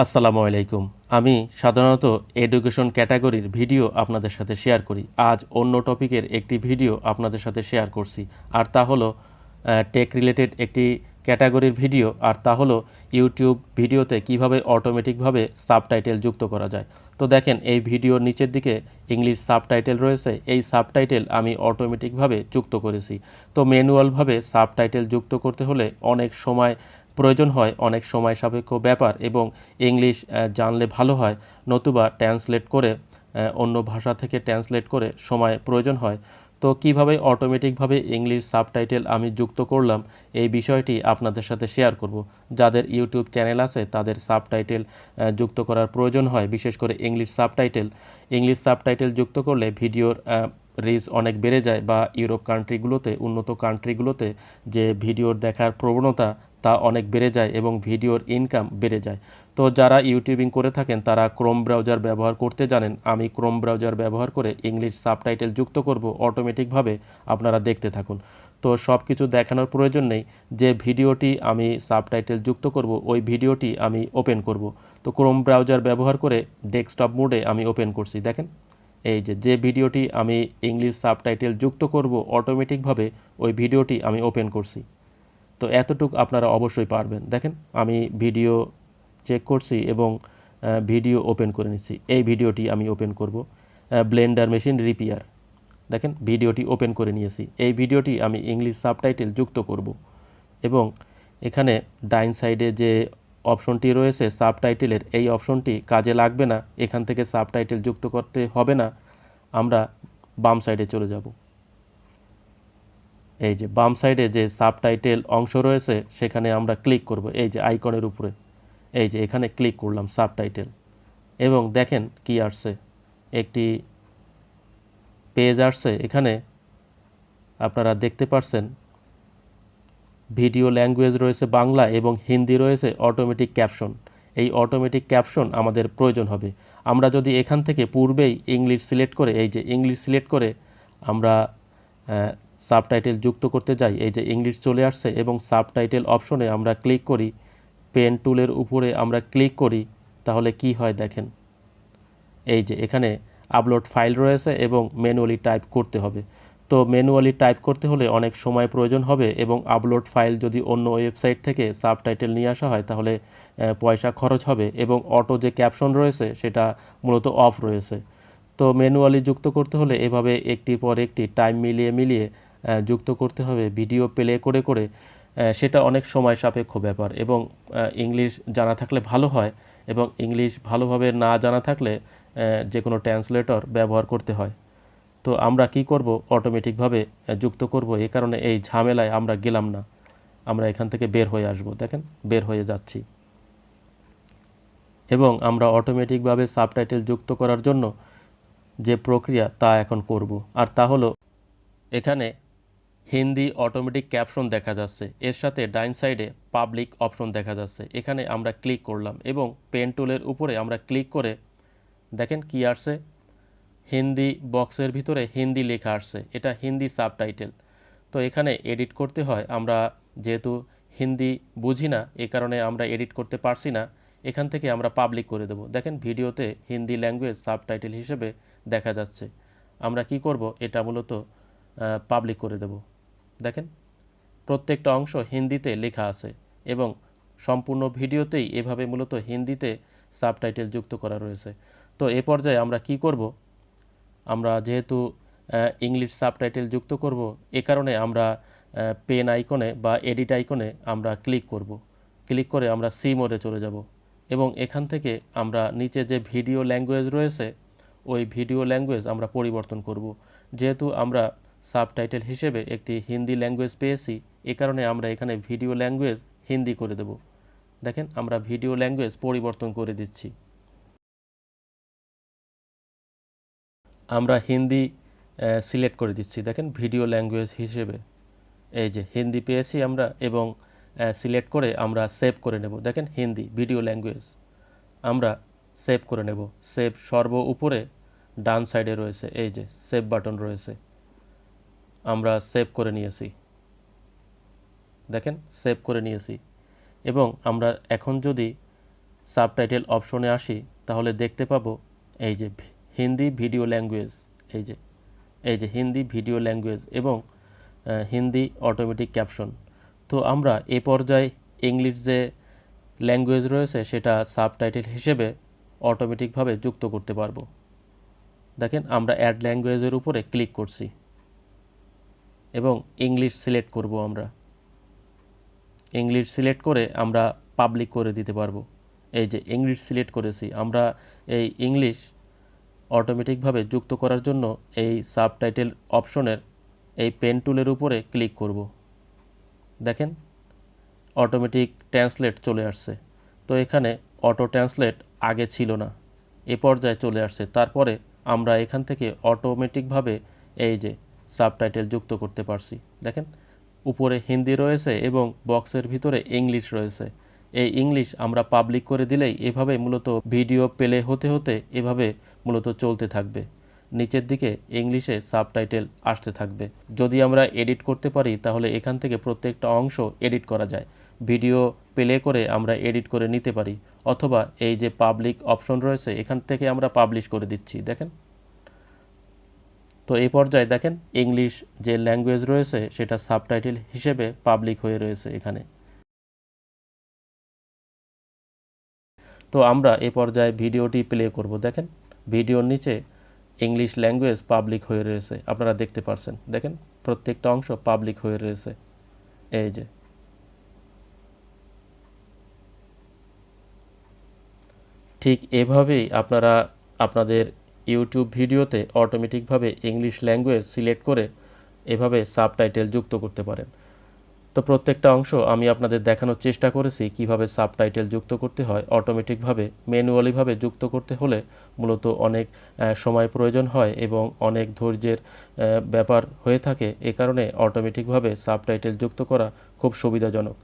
আসসালামু আলাইকুম। আমি সাধারণত এডুকেশন ক্যাটাগরির ভিডিও আপনাদের সাথে শেয়ার করি। আজ অন্য টপিকের একটি ভিডিও আপনাদের সাথে শেয়ার করছি। আর তা হলো টেক রিলেটেড একটি ক্যাটাগরির ভিডিও। আর তা হলো, ইউটিউব ভিডিওতে কীভাবে অটোমেটিকভাবে সাবটাইটেল যুক্ত করা যায়। তো দেখেন, এই ভিডিওর নিচের দিকে ইংলিশ সাবটাইটেল রয়েছে। এই সাবটাইটেল আমি অটোমেটিকভাবে যুক্ত করেছি। তো ম্যানুয়ালভাবে সাবটাইটেল যুক্ত করতে হলে অনেক সময় প্রয়োজন হয় অনেক সময় সাপেক্ষ ব্যাপার এবং ইংলিশ জানলে ভালো হয়, নতুবা ট্রান্সলেট করে অন্য ভাষা থেকে ট্রান্সলেট করে সময় প্রয়োজন হয়। তো কীভাবে অটোমেটিকভাবে ইংলিশ সাবটাইটেল আমি যুক্ত করলাম, এই বিষয়টি আপনাদের সাথে শেয়ার করব। যাদের ইউটিউব চ্যানেল আছে, তাদের সাবটাইটেল যুক্ত করার প্রয়োজন হয়, বিশেষ করে ইংলিশ সাবটাইটেল। ইংলিশ সাবটাইটেল যুক্ত করলে ভিডিওর রিচ অনেক বেড়ে যায় বা ইউরোপ কান্ট্রিগুলোতে উন্নত কান্ট্রিগুলোতে যে ভিডিওর দেখার প্রবণতা তা অনেক বেড়ে যায় এবং ভিডিওর ইনকাম বেড়ে যায়। তো যারা ইউটিউবিং করে থাকেন, তারা ক্রোম ব্রাউজার ব্যবহার করতে জানেন, আমি ক্রোম ব্রাউজার ব্যবহার করে ইংলিশ সাবটাইটেল যুক্ত করব অটোমেটিকভাবে আপনারা দেখতে থাকুন। তো সব কিছু দেখানোর প্রয়োজন নেই, যে ভিডিওটি আমি সাবটাইটেল যুক্ত করব, ওই ভিডিওটি আমি ওপেন করব। তো ক্রোম ব্রাউজার ব্যবহার করে ডেস্কটপ মোডে আমি ওপেন করছি, দেখেন। এই যে যে ভিডিওটি আমি ইংলিশ সাবটাইটেল যুক্ত করব অটোমেটিকভাবে ওই ভিডিওটি আমি ওপেন করছি। তো এতটুকু আপনারা অবশ্যই পারবেন। দেখেন, আমি ভিডিও চেক করছি এবং ভিডিও ওপেন করে নিচ্ছি। এই ভিডিওটি আমি ওপেন করব ব্লেন্ডার মেশিন রিপেয়ার দেখেন, ভিডিওটি ওপেন করে নিয়েছি। এই ভিডিওটি আমি ইংলিশ সাবটাইটেল যুক্ত করব এবং এখানে ডাইন সাইডে যে অপশনটি রয়েছে সাবটাইটেলের এই অপশনটি কাজে লাগবে না। এখান থেকে সাবটাইটেল যুক্ত করতে হবে না। আমরা বাম সাইডে চলে যাব। এই যে বাম সাইডে যে সাবটাইটেল অংশ রয়েছে, সেখানে আমরা ক্লিক করব, এই যে আইকনের উপরে। এই যে এখানে ক্লিক করলাম সাবটাইটেল। এবং দেখেন কি আসছে। একটি পেজ আসছে, এখানে আপনারা দেখতে পারছেন, ভিডিও ল্যাঙ্গুয়েজ রয়েছে বাংলা এবং হিন্দি রয়েছে অটোমেটিক ক্যাপশন এই অটোমেটিক ক্যাপশন আমাদের প্রয়োজন হবে। আমরা যদি এখান থেকে পূর্বেই ইংলিশ সিলেক্ট করে, এই যে ইংলিশ সিলেক্ট করে আমরা সাবটাইটেল যুক্ত করতে যাই, এই যে ইংলিশ চলে আসছে এবং সাবটাইটেল অপশনে আমরা ক্লিক করি, পেন টুলের উপরে আমরা ক্লিক করি, তাহলে কি হয় দেখেন। এই যে এখানে আপলোড ফাইল রয়েছে এবং ম্যানুয়ালি টাইপ করতে হবে। তো ম্যানুয়ালি টাইপ করতে হলে অনেক সময় প্রয়োজন হবে এবং আপলোড ফাইল যদি অন্য ওয়েবসাইট থেকে সাবটাইটেল নিয়ে আসা হয়, তাহলে পয়সা খরচ হবে এবং অটো যে ক্যাপশন রয়েছে, সেটা মূলত অফ রয়েছে। তো ম্যানুয়ালি যুক্ত করতে হলে এভাবে একটির পর একটি টাইম মিলিয়ে মিলিয়ে যুক্ত করতে হবে, ভিডিও প্লে করে করে সেটা অনেক সময় সাপেক্ষ ব্যাপার এবং ইংলিশ জানা থাকলে ভালো হয় এবং ইংলিশ ভালোভাবে না জানা থাকলে যে কোনো ট্রান্সলেটর ব্যবহার করতে হয়। তো আমরা কি করব? অটোমেটিকভাবে যুক্ত করব। এ কারণে এই ঝামেলায় আমরা গেলাম না। আমরা এখান থেকে বের হয়ে আসব, দেখেন? বের হয়ে যাচ্ছি। এবং আমরা অটোমেটিকভাবে সাবটাইটেল যুক্ত করার জন্য যে প্রক্রিয়া তা এখন করব। আর তা হলো, এখানে হিন্দি অটোমেটিক ক্যাপশন দেখা যাচ্ছে। এর সাথে ডাইন সাইডে পাবলিক অপশন দেখা যাচ্ছে। এখানে আমরা ক্লিক করলাম এবং পেন টুলের উপরে আমরা ক্লিক করে দেখেন কি আসছে? হিন্দি বক্সের ভিতরে হিন্দি লেখা আসছে। এটা হিন্দি সাবটাইটেল তো এখানে এডিট করতে হয়। আমরা যেহেতু হিন্দি বুঝি না, এ কারণে আমরা এডিট করতে পারছি না। এখান থেকে আমরা পাবলিক করে দেব। দেখেন ভিডিওতে হিন্দি ল্যাঙ্গুয়েজ সাবটাইটেল হিসেবে দেখা যাচ্ছে। আমরা কি করব? এটা মূলত পাবলিক করে দেব। দেখেন, প্রত্যেকটা অংশ হিন্দিতে লেখা আছে এবং সম্পূর্ণ ভিডিওতেই এভাবে মূলত হিন্দিতে সাবটাইটেল যুক্ত করা রয়েছে। তো এ পর্যায়ে আমরা কি করব? আমরা যেহেতু ইংলিশ সাবটাইটেল যুক্ত করব, এ কারণে আমরা পেন আইকনে বা এডিট আইকনে আমরা ক্লিক করব। ক্লিক করে আমরা সি মোডে চলে যাব এবং এখান থেকে আমরা নিচে যে ভিডিও ল্যাঙ্গুয়েজ রয়েছে, ওই ভিডিও ল্যাঙ্গুয়েজ আমরা পরিবর্তন করব। যেহেতু আমরা সাবটাইটেল হিসেবে একটি হিন্দি ল্যাঙ্গুয়েজ পেয়েছি, এ কারণে আমরা এখানে ভিডিও ল্যাঙ্গুয়েজ হিন্দি করে দেব। দেখেন, আমরা ভিডিও ল্যাঙ্গুয়েজ পরিবর্তন করে দিচ্ছি। আমরা হিন্দি সিলেক্ট করে দিচ্ছি। দেখেন, ভিডিও ল্যাঙ্গুয়েজ হিসেবে। এই যে, হিন্দি পেয়েছি আমরা এবং সিলেক্ট করে আমরা সেভ করে নেব। দেখেন, হিন্দি, ভিডিও ল্যাঙ্গুয়েজ। আমরা সেভ করে নেব। সেভ সর্ব উপরে, ডান সাইডে রয়েছে। এই যে, সেভ বাটন রয়েছে। আমরা সেভ করে নিয়েছি। দেখেন সেভ করে নিয়েছি। এবং আমরা এখন যদি সাবটাইটেল অপশনে আসি, তাহলে দেখতে পাবো এই যে হিন্দি ভিডিও ল্যাঙ্গুয়েজ এই যে এই যে হিন্দি ভিডিও ল্যাঙ্গুয়েজ এবং হিন্দি অটোমেটিক ক্যাপশন তো আমরা এ পর্যায়ে ইংলিশ যে ল্যাঙ্গুয়েজ রয়েছে, সেটা সাবটাইটেল হিসেবে অটোমেটিকভাবে যুক্ত করতে পারব। দেখেন, আমরা অ্যাড ল্যাঙ্গুয়েজের উপরে ক্লিক করছি। এবং ইংলিশ সিলেক্ট করব আমরা। ইংলিশ সিলেক্ট করে আমরা পাবলিক করে দিতে পারব। এই যে ইংলিশ সিলেক্ট করেছি, আমরা এই ইংলিশ অটোমেটিকভাবে যুক্ত করার জন্য এই সাবটাইটেল অপশনের এই পেন টুলের উপরে ক্লিক করব। দেখেন অটোমেটিক ট্রান্সলেট চলে আসছে। তো এখানে অটো ট্রান্সলেট আগে ছিল না, এ পর্যায়ে চলে আসছে। তারপরে আমরা এখান থেকে অটোমেটিকভাবে এই যে সাবটাইটেল যুক্ত করতে পারছি। দেখেন, উপরে হিন্দি রয়েছে এবং বক্সের ভিতরে ইংলিশ রয়েছে। এই ইংলিশ আমরা পাবলিক করে দিলেই এভাবে মূলত ভিডিও প্লে হতে হতে এভাবে মূলত চলতে থাকবে। নিচের দিকে ইংলিশে সাবটাইটেল আসতে থাকবে। যদি আমরা এডিট করতে পারি, তাহলে এখান থেকে প্রত্যেকটা অংশ এডিট করা যায়। ভিডিও প্লে করে আমরা এডিট করে নিতে পারি। অথবা এই যে পাবলিক অপশন রয়েছে, এখান থেকে আমরা পাবলিশ করে দিচ্ছি। দেখেন তো এই পর্যায়ে দেখেন ইংলিশ যে ল্যাঙ্গুয়েজ রয়েছে, সেটা সাবটাইটেল হিসেবে পাবলিক হয়ে রয়েছে এখানে। তো আমরা এ পর্যায়ে ভিডিওটি প্লে করব। দেখেন ভিডিওর নিচে ইংলিশ ল্যাঙ্গুয়েজ পাবলিক হয়ে রয়েছে, আপনারা দেখতে পারছেন। দেখেন প্রত্যেকটা অংশ পাবলিক হয়ে রয়েছে। এই যে। ঠিক এভাবেই আপনারা আপনাদের ইউটিউব ভিডিওতে অটোমেটিকভাবে ইংলিশ ল্যাঙ্গুয়েজ সিলেক্ট করে এভাবে সাবটাইটেল যুক্ত করতে পারেন। তো প্রত্যেকটা অংশ আমি আপনাদের দেখানোর চেষ্টা করেছি কীভাবে সাবটাইটেল যুক্ত করতে হয়। অটোমেটিকভাবে, ম্যানুয়ালিভাবে যুক্ত করতে হলে মূলত অনেক সময় প্রয়োজন হয় এবং অনেক ধৈর্যের ব্যাপার হয়ে থাকে। এ কারণে অটোমেটিকভাবে সাবটাইটেল যুক্ত করা খুব সুবিধাজনক।